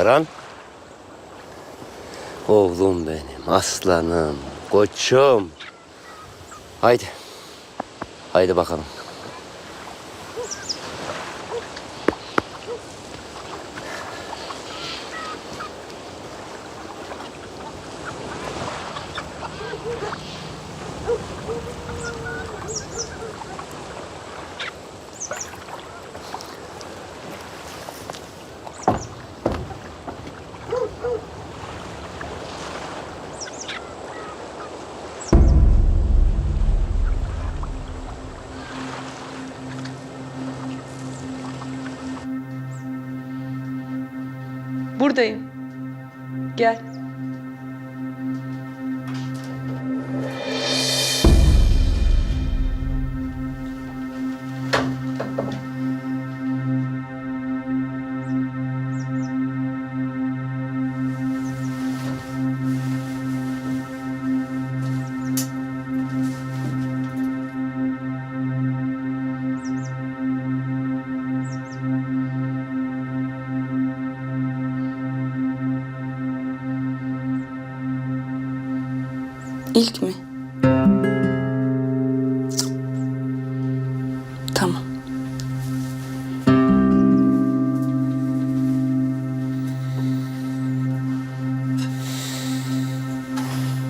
Baran. Oğlum benim, aslanım, koçum. Haydi. Haydi bakalım. Buradayım. Gel. İlk mi? Tamam.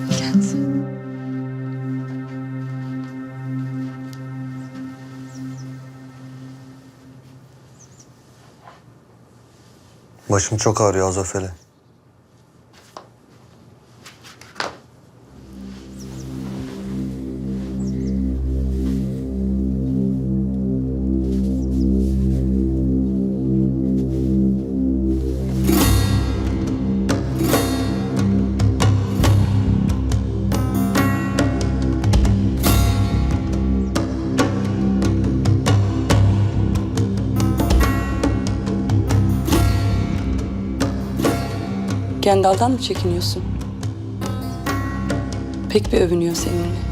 Gelsin. Başım çok ağrıyor Azofeli. Kendal'dan mı çekiniyorsun? Pek bir övünüyor seninle.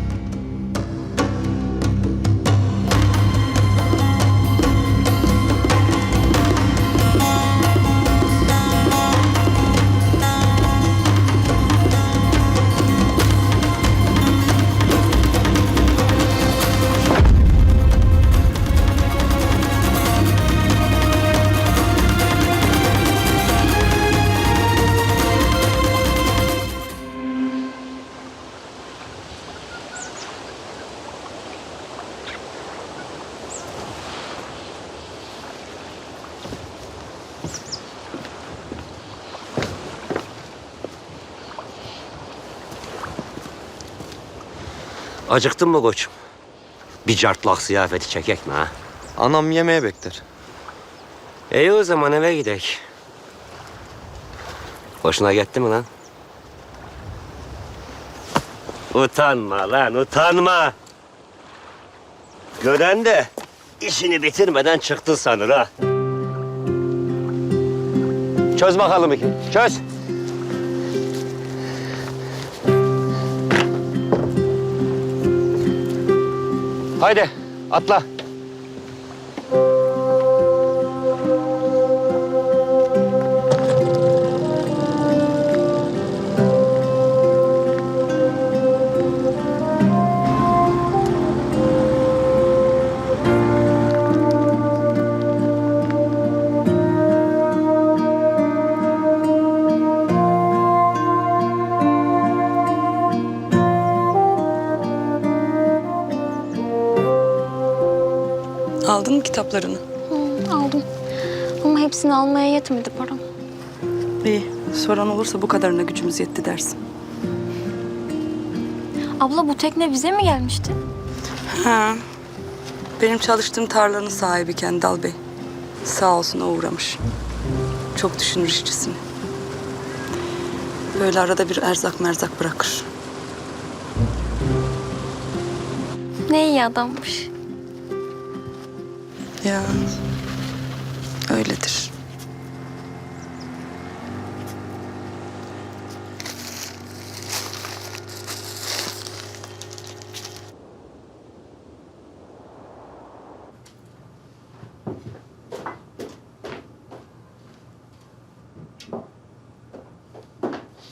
Acıktın mı koçum? Bir cartlak ziyafeti çekek mi ha? Anam yemeğe bekler. İyi o zaman eve gidelim. Hoşuna gitti mi lan? Utanma lan, utanma. Gören de işini bitirmeden çıktı sanır ha. Çöz bakalım iki, çöz. Haydi, atla. Aldın mı kitaplarını? Hı, aldım. Ama hepsini almaya yetmedi param. İyi. Soran olursa bu kadarına gücümüz yetti dersin. Abla bu tekne bize mi gelmişti? Ha. Benim çalıştığım tarlanın sahibi Kendal Bey. Sağ olsun o uğramış. Çok düşünür işçisini. Böyle arada bir erzak merzak bırakır. Ne iyi adammış. Ya öyledir.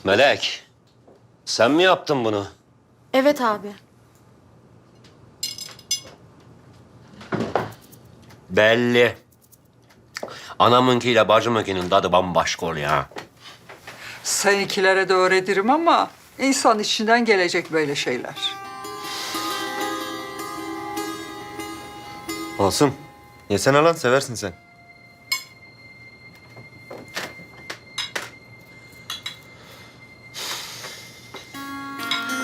Melek, sen mi yaptın bunu? Evet abi. Belli. Anamınkiyle bacımınkinin tadı bambaşka oluyor ha. Seninkilere de öğretirim ama insan içinden gelecek böyle şeyler. Masum. Yesene lan seversin sen.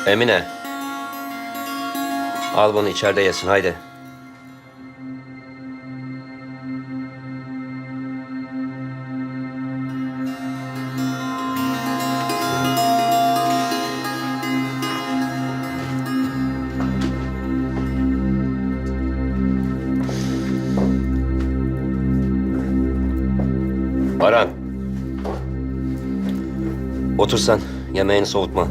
Emine. Al bunu içeride yesin haydi. Baran. Otur sen. Yemeğini soğutma.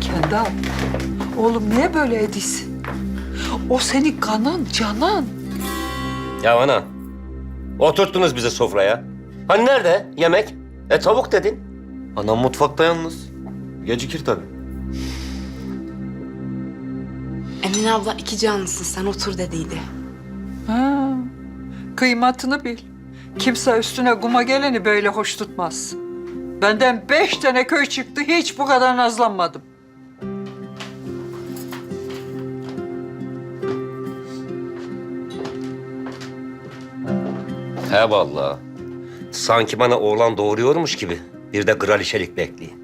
Kendal, oğlum niye böyle edisin? O senin kanın, canın. Ya ana, oturttunuz bizi sofraya. Hani nerede yemek? E tavuk dedin. Anam mutfakta yalnız. Gecikir tabii. Emine abla iki canlısın sen otur dediydi. Ha, kıymatını bil. Kimse üstüne kuma geleni böyle hoş tutmaz. Benden beş tane köy çıktı, hiç bu kadar nazlanmadım. He vallahi. Sanki bana oğlan doğuruyormuş gibi. Bir de kraliçelik bekleyin.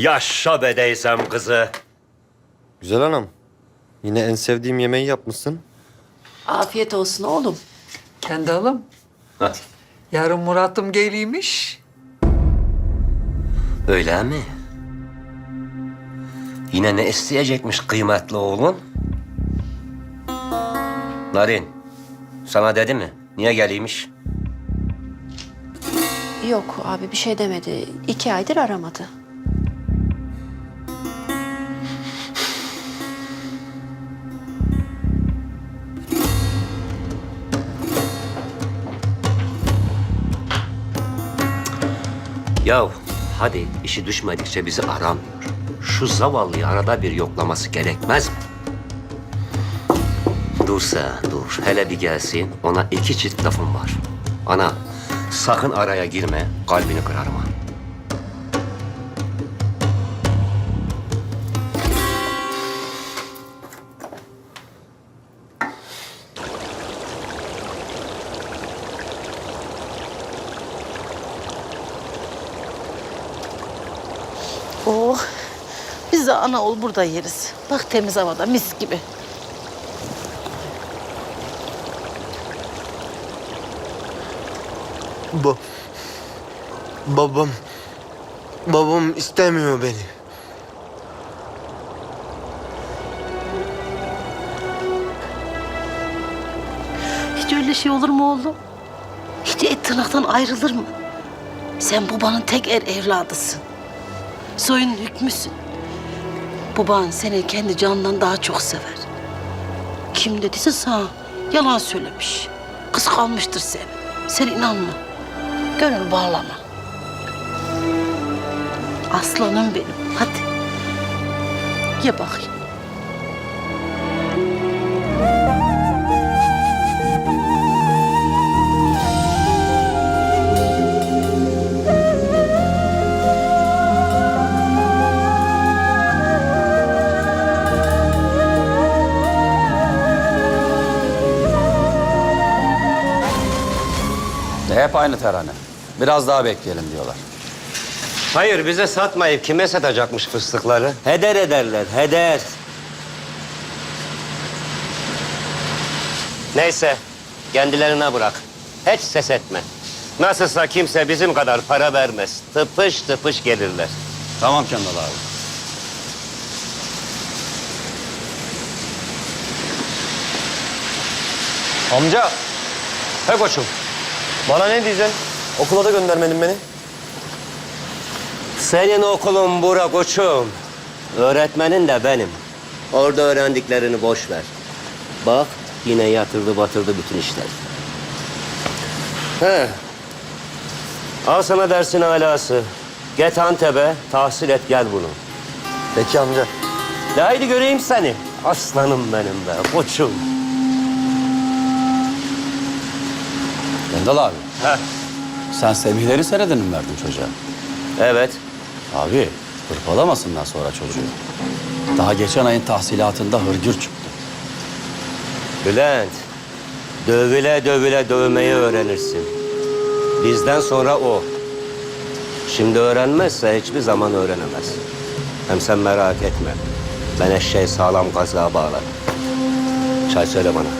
Yaşa be deysem kızı. Güzel anam. Yine en sevdiğim yemeği yapmışsın. Afiyet olsun oğlum. Kendalım, Hadi. yarın Murat'ım geliymiş. Öyle mi? Yine ne isteyecekmiş kıymetli oğlun? Narin, sana dedi mi? Niye geliymiş? Yok abi bir şey demedi. İki aydır aramadı. Yahu hadi işi düşmedikçe bizi aramıyor. Şu zavallıyı arada bir yoklaması gerekmez mi? Dur sen dur. Hele bir gelsin. Ona iki çift lafım var. Ana sakın araya girme. Kalbini kırarım ha. Oh, biz de ana ol burada yeriz. Bak temiz havada mis gibi. Ba babam babam istemiyor beni. Hiç öyle şey olur mu oğlum? Hiç et tırnaktan ayrılır mı? Sen babanın tek er evladısın. Soyun hükmüsün. Baban seni kendi canından daha çok sever. Kim dediyse sana yalan söylemiş. Kıskanmıştır seni. Sen inanma. Gönül bağlama. Aslanım benim. Hadi. Ye bakayım. Hep aynı terane. Biraz daha bekleyelim diyorlar. Hayır bize satmayıp kime satacakmış fıstıkları? Heder ederler, heder. Neyse, kendilerine bırak. Hiç ses etme. Nasılsa kimse bizim kadar para vermez. Tıpış tıpış gelirler. Tamam Kendal abi. Amca He koçum. Bana ne diyeceksin? Okula da göndermedin beni. Senin okulun bura koçum. Öğretmenin de benim. Orada öğrendiklerini boş ver. Bak yine yatırdı batırdı bütün işler. He. Al sana dersin alası. Get Antep'e tahsil et gel bunu. Peki amca. De haydi göreyim seni. Aslanım benim be koçum. Kendal abi. Heh. Sen Semihleri senedini mi verdin çocuğa? Evet. Abi hırpalamasınlar sonra çocuğu. Daha geçen ayın tahsilatında hırgür çıktı. Bülent. Dövüle dövüle dövmeyi öğrenirsin. Bizden sonra o. Şimdi öğrenmezse hiçbir zaman öğrenemez. Hem sen merak etme. Ben eşeği sağlam kazığa bağlarım. Çay söyle bana.